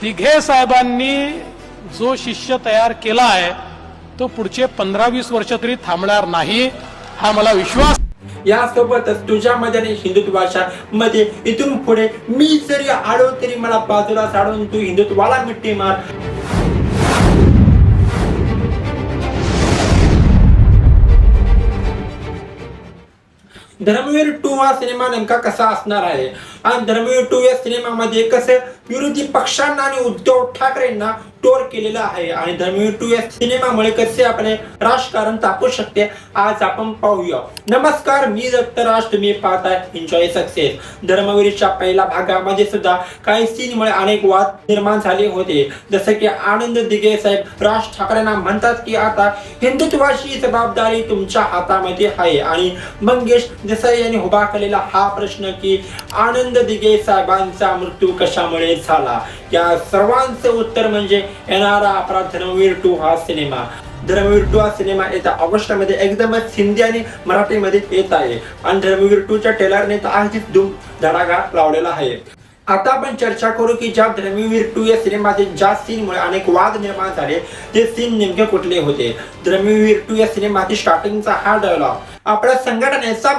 दिघे साहेबांनी जो शिष्य तयार केला आहे तो पुढचे पंधरा वीस वर्ष तरी थांबणार नाही हा मला विश्वास यासोबतच तुझ्यामध्ये आणि हिंदुत्वाच्या मध्ये इथून पुढे मी जरी आलो तरी मला बाजूला साडून तू हिंदुत्वाला मिट्टी मार. धर्मवीर टू हा सिनेमा नेमका कसा असणार आहे? आणि धर्मवीर टू या सिनेमामध्ये कसं विरोधी पक्षांना आणि उद्धव ठाकरेंना टोर केलेला आहे. आणि धर्मवीर टू या सिनेमामुळे कसे आपले राजकारण तापू शकते आज आपण पाहूया. नमस्कार मी दत्तराज. तुम्ही पाहताय एन्जॉय सक्सेस धर्मवीरच्या पहिल्या भागामध्ये सुद्धा काही सीनमुळे अनेक वाद निर्माण झाले होते. जसं की आनंद दिगे साहेब राज ठाकरेंना म्हणतात की आता हिंदुत्वाची जबाबदारी तुमच्या हातामध्ये आहे. आणि मंगेश देसाई यांनी उभा केलेला हा प्रश्न की आनंद दिगे साहेबांचा मृत्यू कशामुळे झाला? या सर्वांचं उत्तर म्हणजे येणारा आपला धनवीर टू हा सिनेमा. धर्मवीर टू हा सिनेमा येत्या ऑगस्टमध्ये एकदमच हिंदी आणि मराठीमध्ये येत आहे. आणि धर्मवीर टू च्या ट्रेलरने तर आधीच धूम धडाका लावलेला आहे. आता आपण चर्चा करू की ज्या धर्मवीर टू या सिनेमातील ज्या सीनमुळे अनेक वाद निर्माण झाले ते सीन नेमके कुठले होते? धर्मवीर टू या सिनेमातील स्टार्टिंगचा हा डायलॉग आपल्या संघटनेचा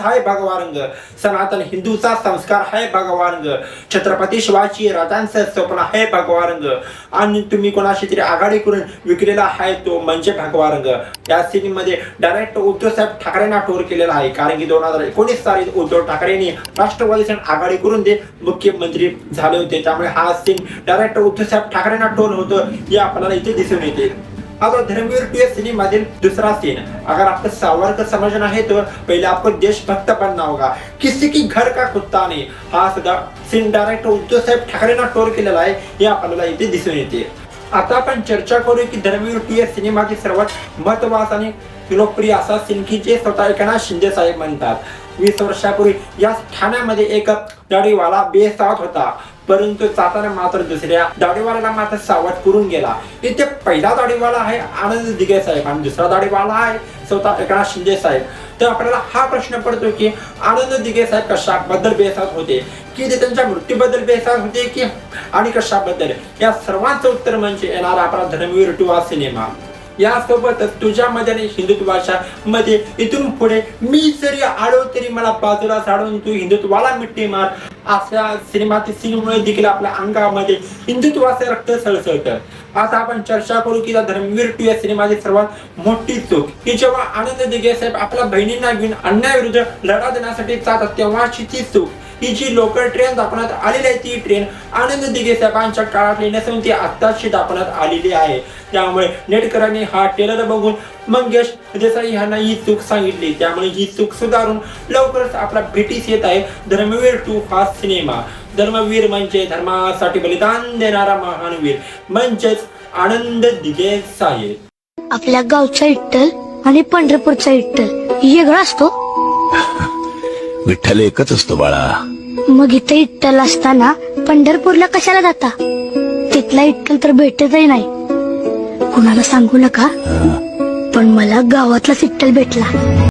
हाय भगवानंग सनातन हिंदूचा संस्कार आहे भगवानंग छत्रपती शिवाजी राजांचं स्वप्न आहे भगवानंग आणि तुम्ही कोणाशी तरी आघाडी करून विकलेला आहे तो म्हणजे भगवानंग या सिनेमध्ये मध्ये डायरेक्ट उद्धव साहेब ठाकरेंना टोर केलेला आहे. कारण की दोन हजार एकोणीस साली उद्धव ठाकरेंनी राष्ट्रवादी आघाडी करून ते मंत्री झाले होते. त्यामुळे हा सीन डायरेक्टर उद्धवसाहेब ठाकरेंना टोन होतं हे आपल्याला इथे दिसून येते. आता धर्मवीर टू सिनेमातील दूसरा सीन अगर आपको सावरकर समझना है तो पहले आपको देशभक्त बनना होगा. किसी की घर का कुत्ता नहीं. हा सुद्धा सीन डायरेक्टर उद्धव साहेब ठाकरेंना टोल केलेला आहे हे आपल्याला इथे दिसून येते. आता आपण चर्चा करू की धर्मवीर टू या सिनेमाची सर्वात महत्त्वाचा आणि लोकप्रिय असा सीन की जे स्वतः एकनाथ शिंदे साहेब म्हणतात. वीस वर्षापूर्वी या ठाण्यामध्ये एक दाढीवाला बेसावत होता. परंतु जाताना मात्र दुसऱ्या दाढीवाल्याला मात्र सावध करून गेला. इथे पहिला दाढीवाला आहे आनंद दिगे साहेब आणि दुसरा दाढीवाला आहे स्वतः एकनाथ शिंदे साहेब. तर आपल्याला हा प्रश्न पडतो की आनंद दिगे साहेब कशाबद्दल बेसात होते? की ते त्यांच्या मृत्यूबद्दल बेसात होते की आणि कशाबद्दल? या सर्वांचं उत्तर म्हणजे येणार आपला धर्मवीर टू हा सिनेमा. यासोबतच तुझ्यामध्ये आणि हिंदुत्वाच्या मध्ये इथून पुढे मी जरी आलो तरी मला बाजूला साडून तू हिंदुत्वाला मिट्टी मार. अशा सिनेमातील सीनमुळे देखील आपल्या अंगामध्ये हिंदुत्वाचे रक्त सळसळतं. आता आपण चर्चा करू की धर्मवीर टू या सिनेमाची सर्वात मोठी चूक की जेव्हा आनंद दिगे साहेब आपल्या बहिणींना घेऊन अन्यायाविरुद्ध लढा देण्यासाठी जातात तेव्हाची ती चूक. ही जी लोकल ट्रेन दाखवण्यात आलेली आहे ती ट्रेन आनंद दिगे साहेबांच्या काळातली नसून ती आत्ताची दाखवण्यात आलेली आहे. त्यामुळे नेटकरांनी हा टेलर बघून मंगेश देसाई यांना ही चूक सांगितली. त्यामुळे ही चूक सुधारून लवकरच आपला भेटीस येत आहे धर्मवीर टू हा सिनेमा. धर्मवीर म्हणजे धर्मासाठी बलिदान देणारा महान वीर. म्हणजेच आनंद दिगे साहेब. आपल्या गावचा इट्टल आणि पंढरपूरचा इट्टल वेगळा असतो. विठ्ठल एकच असतो बाळा. मग इथे इट्टल असताना पंढरपूरला कशाला जाता? तिथला इट्टल तर भेटतही नाही. कुणाला सांगू नका? पण मला गावातलाच इट्टल भेटला.